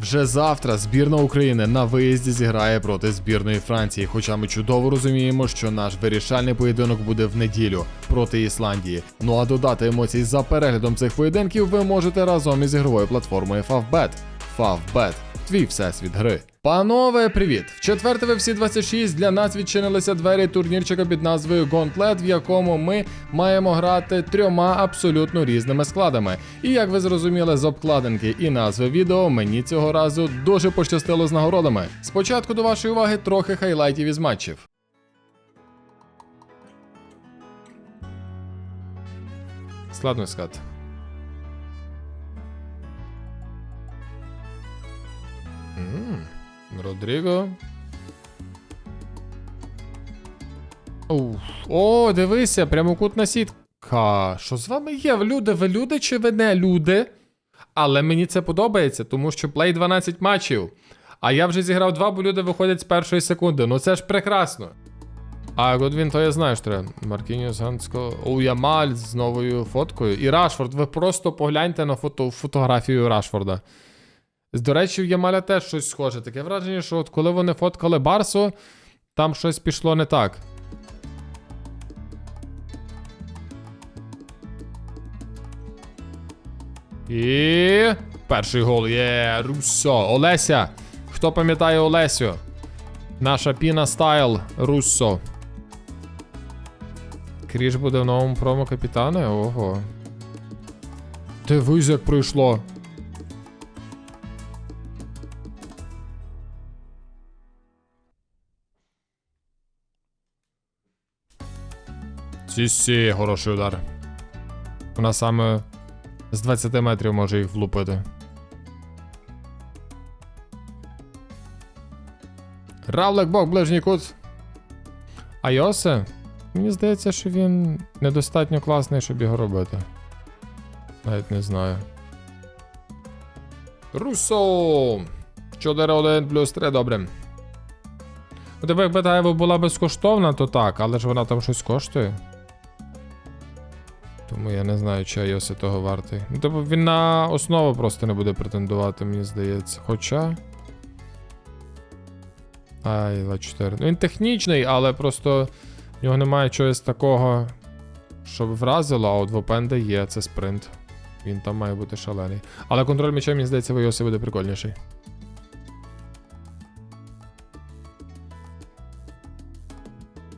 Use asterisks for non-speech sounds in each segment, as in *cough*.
Вже завтра збірна України на виїзді зіграє проти збірної Франції. Хоча ми чудово розуміємо, що наш вирішальний поєдинок буде в неділю проти Ісландії. Ну а додати емоцій за переглядом цих поєдинків ви можете разом із ігровою платформою Favbet. Favbet – твій всесвіт гри. Панове, привіт! В четверте в всі 26 для нас відчинилися двері турнірчика під назвою Gauntlet, в якому ми маємо грати трьома абсолютно різними складами. І як ви зрозуміли з обкладинки і назви відео, мені цього разу дуже пощастило з нагородами. Спочатку до вашої уваги трохи хайлайтів із матчів. Складно сказати. М, Родріго. Уф. О, дивися, прямокутна сітка. Що з вами є? Люди, ви люди чи ви не люди? Але мені це подобається, тому що плей 12 матчів. А я вже зіграв два, бо люди виходять з першої секунди. Ну це ж прекрасно. А Годвін, то я знаю, що треба. Маркініус Ганско. У Ямаль з новою фоткою. І Рашфорд. Ви просто погляньте на фото, фотографію Рашфорда. До речі, в Ямаля теж щось схоже. Таке враження, що от коли вони фоткали Барсу, там щось пішло не так. І. Перший гол є Руссо. Олеся. Хто пам'ятає Олесю? Наша піна стайл Руссо. Кріж буде в новому промо капітани? Ого. Дивись, як пройшло. Сі-сі, хороший удар. Вона саме з 20 метрів може їх влупити. Равлик бок, ближній кут. Айосе? Мені здається, що він недостатньо класний, щоб його робити. Навіть не знаю. Руссо! 4-1 плюс 3, добре. У тебе якби та Ева була безкоштовна, то так, але ж вона там щось коштує. Тому я не знаю, чи Айоси того вартий. Ну, тобто він на основу просто не буде претендувати, мені здається. Хоча. Ай, 24. Ну він технічний, але просто в нього немає чогось такого, щоб вразило, а от в Опенде є, це спринт. Він там має бути шалений. Але контроль м'яча, мені здається, в Айосі буде прикольніший.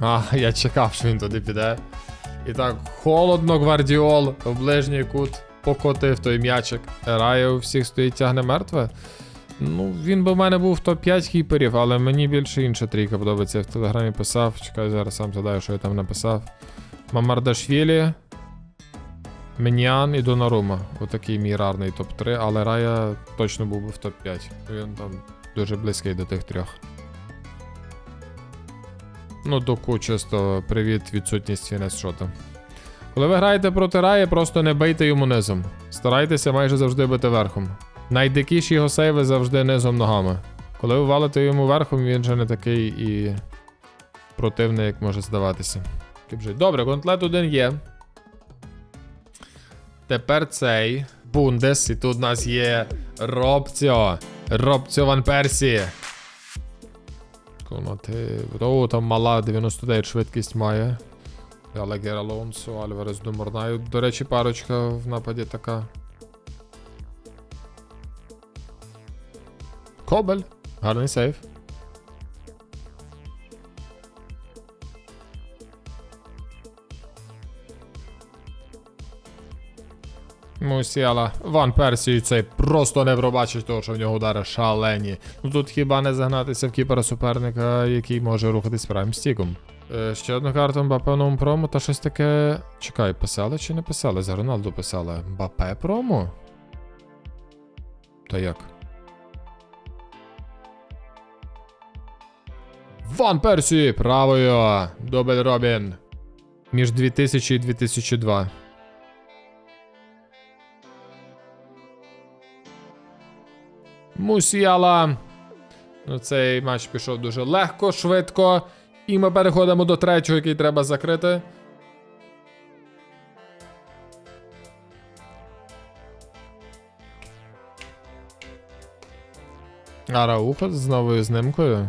А, я чекав, що він туди піде. І так, холодно, гвардіол, в ближній кут покотив той м'ячик. Рая у всіх стоїть тягне мертве. Ну, він би в мене був в топ-5 хіперів, але мені більше інша трійка подобається. Я в телеграмі писав. Чекай, зараз сам згадаю, що я там написав. Мамардашвілі, Менян і Донарума. Отакий мій рарний топ-3, але Рая точно був би в топ-5. Він там дуже близький до тих трьох. Ну, доку чисто привіт, відсутність фінес шота. Коли ви граєте проти Раї, просто не бийте йому низом. Старайтеся майже завжди бити верхом. Найдикіші його сейви завжди низом ногами. Коли ви валите йому верхом, він же не такий і противний, як може здаватися. Добре, контлет один є. Тепер цей Бундес. І тут у нас є Робцьо. Робцьо Ван Персі. Конати. О, там мала 99 швидкість має. Галагер Алонсо, Альварес Думорнаю. До речі, парочка в нападі така. Кобель. Гарний сейф. Мусіала. Ван Персію цей просто не пробачить того, що в нього удари шалені. Ну тут хіба не загнатися в кіпера суперника, який може рухатись прайм стіком. Е, ще одну карту Мбапе в новому промо, та щось таке. Чекай, писали чи не писали? За Роналду писали. Мбапе промо? Та як? Ван Персі правою. Дубль Робін. Між 2000 і 2002. Мусіала. Ну, цей матч пішов дуже легко, швидко. І ми переходимо до третього, який треба закрити. Араухо з новою знимкою.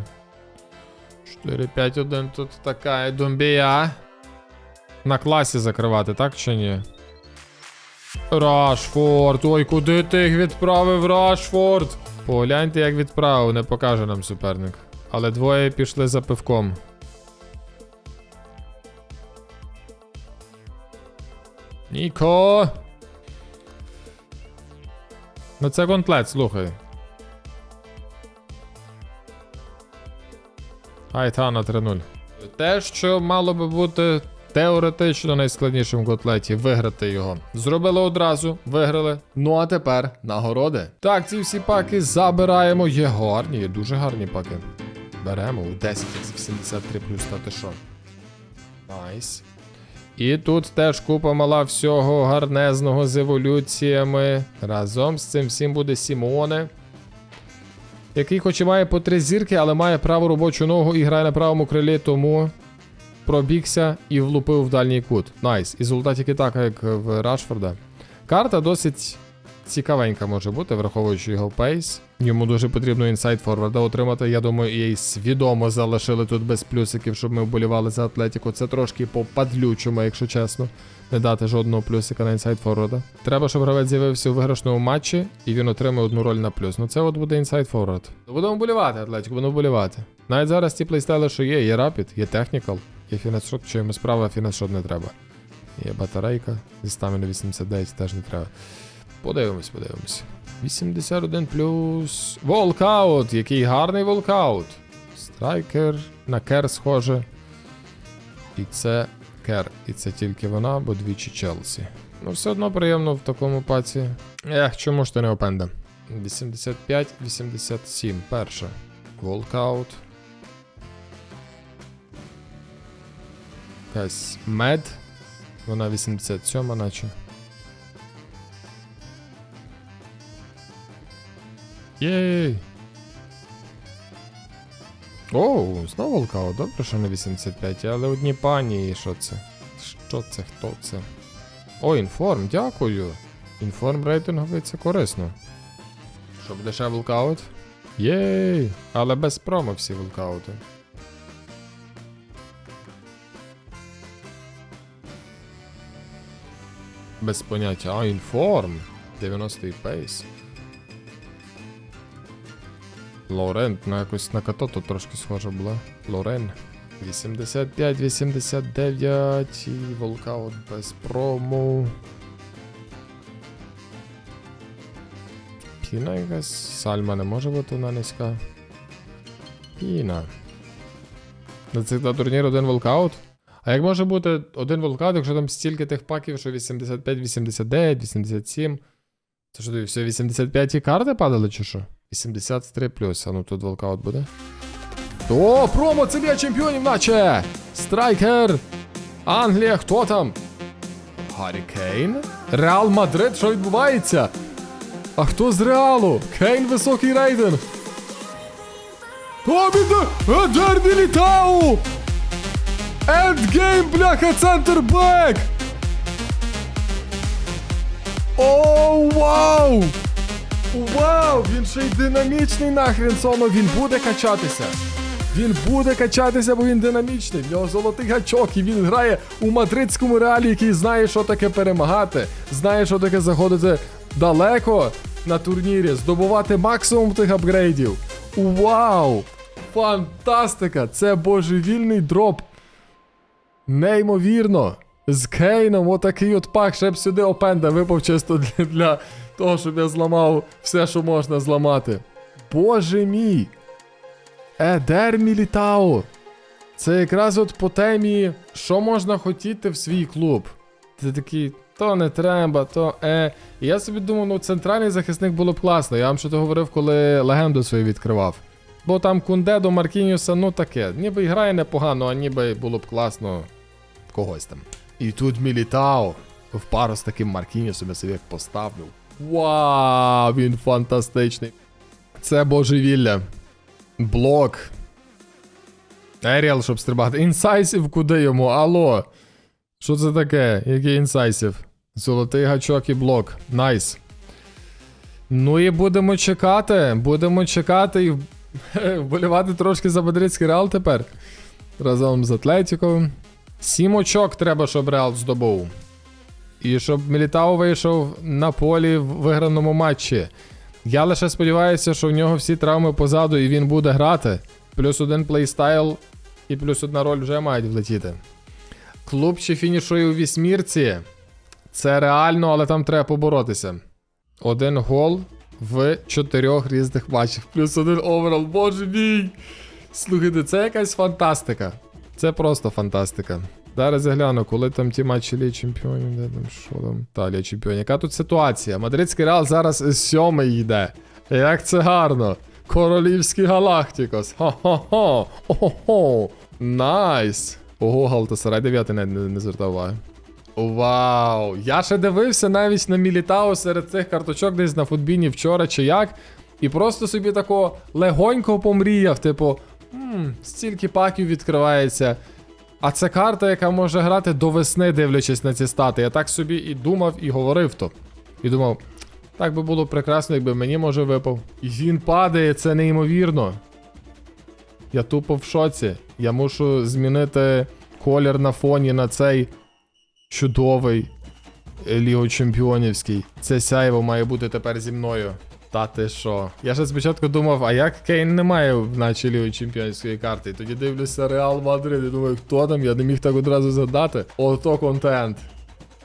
4-5-1 тут така думбія. На класі закривати, так чи ні? Рашфорд. Ой, куди ти їх відправив, Рашфорд? Погляньте, як відправив, не покаже нам суперник. Але двоє пішли за пивком. Ніко. Ну це контлет, слухай. Айтана 3-0. Те, що мало би бути теоретично найскладнішим в котлеті, виграти його. Зробили одразу, виграли. Ну а тепер нагороди. Так, ці всі паки забираємо. Є гарні, є дуже гарні паки. Беремо у 10 з 83 плюс та що. Найс. І тут теж купа мала всього гарнезного з еволюціями. Разом з цим всім буде Сімоне. Який хоч і має по три зірки, але має праву робочу ногу і грає на правому крилі, тому пробігся і влупив в дальній кут. Найс. І золота тільки така, як в Рашфорда. Карта досить цікавенька може бути, враховуючи його пейс. Йому дуже потрібно інсайд форварда отримати. Я думаю, і свідомо залишили тут без плюсиків, щоб ми вболівали за Атлетіку. Це трошки по падлючому, якщо чесно. Не дати жодного плюсика на інсайд форварда. Треба, щоб гравець з'явився у виграшному матчі, і він отримає одну роль на плюс. Ну це от буде інсайд форвард. Будемо вболівати, Атлетіку, будемо вболівати. Навіть зараз ті плейстайли, що є, є Rapid, є Technical, є фінансшот, що йому справа, фінансшот не треба. Є батарейка зі стаміни 89 теж не треба. Подивимось, подивимось. 81 плюс. Волкаут! Який гарний волкаут. Страйкер на кер схоже. І це кер. І це тільки вона, бо двічі Челсі. Ну, все одно приємно в такому паці. Ех, чому ж ти не опенда? 85-87. Перша. Волкаут. Якась мед. Вона 87, наче. Єй! Оу, знову волкаут, добре, що не 85, але одні пані, що це? Що це, хто це? О, інформ, дякую. Інформ рейтинговий це корисно. Що буде ще волкаут? Єй! Але без промо всі волкаути. Без поняття. А, інформ. 90-й пейс. Лорен, ну якось на Катото трошки схожа була. Лорен. 85, 89 і волкаут без прому. Піна якась. Сальма не може бути вона низька. Піна. На цих на турнір один волкаут. А як може бути один волкаут, якщо там стільки тих паків, що 85, 89, 87. Це що все 85 і карти падали, чи що? 83 плюс, а ну тут волкаут буде. О, промо, це Ліга чемпіонів, наче! Страйкер! Англія, хто там? Гаррі Кейн? Реал Мадрид, що відбувається? А хто з Реалу? Кейн високий рейтинг. О, біда! Едер Мілітау! Ендгейм, бляха, центр бек! О, вау! Вау! Він ще й динамічний нахрен соно, він буде качатися. Він буде качатися, бо він динамічний. В нього золотий гачок, і він грає у мадридському реалі, який знає, що таке перемагати, знає, що таке заходити далеко на турнірі, здобувати максимум тих апгрейдів. Вау! Фантастика! Це божевільний дроп. Неймовірно. З Кейном отакий от пак, ще б сюди опенда випав чисто для, для того, щоб я зламав все, що можна зламати. Боже мій! Едер Мілітао! Це якраз от по темі, що можна хотіти в свій клуб. Ти такий, то не треба, то е. І я собі думав, ну центральний захисник було б класно. Я вам що то говорив, коли легенду свою відкривав. Бо там Кунде до Маркінюса, ну таке. Ніби грає непогано, а ніби було б класно когось там. І тут Мілітао в пару з таким Маркінюсом я собі як поставлю. Вау, він фантастичний. Це божевілля. Блок. Еріал, щоб стрибати. Інсайсів куди йому? Алло. Що це таке? Який інсайсів? Золотий гачок і блок. Найс. Ну і будемо чекати. Будемо чекати і *laughs* вболівати трошки за мадридський реал тепер. Разом з Атлетіко. Сім очок треба, щоб Реал здобув. І щоб Мілітао вийшов на полі в виграному матчі. Я лише сподіваюся, що в нього всі травми позаду і він буде грати. Плюс один плейстайл і плюс одна роль вже мають влетіти. Клуб ще фінішує у вісьмірці. Це реально, але там треба поборотися. Один гол в чотирьох різних матчах. Плюс один оверал. Боже мій! Слухайте, це якась фантастика. Це просто фантастика. Зараз я гляну, коли там ті матчі Ліги Чемпіонів, де там, що там? Та, Ліга Чемпіонів. Яка тут ситуація? Мадридський Реал зараз сьомий йде. Як це гарно! Королівський Галактикос. Хо-хо-хо! О-хо-хо! Найс! Ого, Галтасарай 9 не, не, не звертав уваги. Вау! Я ще дивився навіть на Мілітао серед цих карточок десь на футбіні вчора чи як. І просто собі тако легонько помріяв, типу, «М, стільки паків відкривається. А це карта, яка може грати до весни, дивлячись на ці стати. Я так собі і думав, і говорив то. І думав, так би було прекрасно, якби мені може випав. І він падає, це неймовірно. Я тупо в шоці. Я мушу змінити колір на фоні на цей чудовий Ліго Чемпіонівський. Це сяйво має бути тепер зі мною. Та ти що? Я ще спочатку думав, а як Кейн не має в наче Ліги Чемпіонської карти? Тоді дивлюся Реал Мадрид і думаю, хто там? Я не міг так одразу згадати. Ото контент.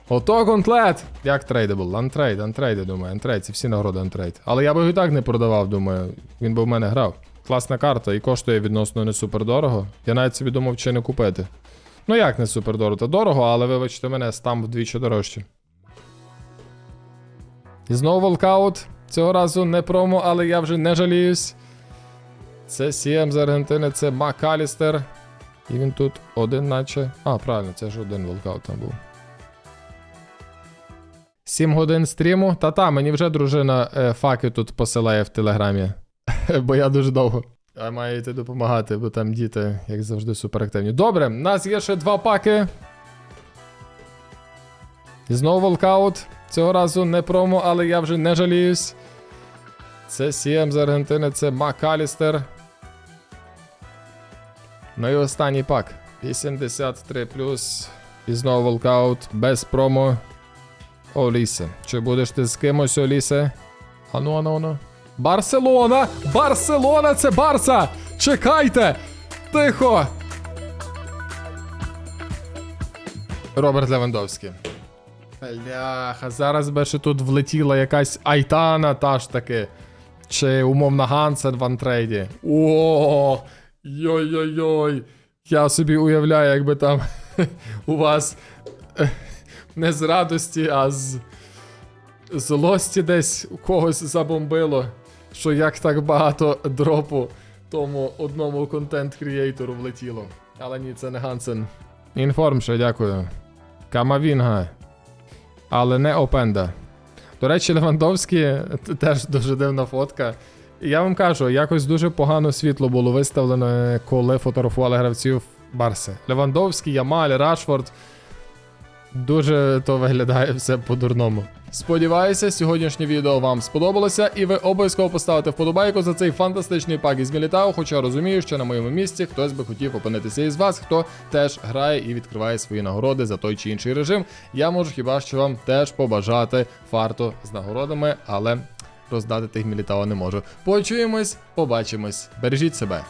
Ото контлет! Як трейдабл? Антрейд, антрейд, думаю, антрейд, ці всі нагороди антрейд. Але я би його і так не продавав, думаю. Він би в мене грав. Класна карта і коштує відносно не супер дорого. Я навіть собі думав, чи не купити. Ну як не супер дорого? Та дорого, але вибачте мене, там вдвічі дорожче. І знову волкаут. Цього разу не промо, але я вже не жаліюсь. Це Сієм з Аргентини, це Макалістер. І він тут один, наче. А, правильно, це ж один волкаут там був. 7 годин стріму. Та-та, мені вже дружина е, факи тут посилає в телеграмі. *laughs* Бо я дуже довго. А маю йти допомагати, бо там діти, як завжди, суперактивні. Добре, у нас є ще два паки. І знову волкаут. Цього разу не промо, але я вже не жаліюсь. Це Сієм з Аргентини, це Макалістер. Ну і останній пак. 83 І знову волкаут без промо. Олісе. Чи будеш ти з кимось, Олісе? Ану, ану, ану. Барселона! Барселона, це Барса! Чекайте! Тихо! Роберт Левандовський. Бляха, зараз би ще тут влетіла якась Айтана, та ж таки. Чи умовна Гансен в антрейді. О, йой-йой-йой. Я собі уявляю, якби там *laughs* у вас е, не з радості, а з злості десь у когось забомбило, що як так багато дропу тому одному контент-крієйтору влетіло. Але ні, це не Гансен. Інформ ще, дякую. Камавінга. Але не Опенда. До речі, Левандовський теж дуже дивна фотка. Я вам кажу, якось дуже погано світло було виставлено, коли фотографували гравців Барси. Левандовський, Ямаль, Рашфорд. Дуже то виглядає все по-дурному. Сподіваюся, сьогоднішнє відео вам сподобалося, і ви обов'язково поставите вподобайку за цей фантастичний пак із Мілітау, хоча розумію, що на моєму місці хтось би хотів опинитися із вас, хто теж грає і відкриває свої нагороди за той чи інший режим. Я можу хіба що вам теж побажати фарту з нагородами, але роздати тих Мілітау не можу. Почуємось, побачимось. Бережіть себе.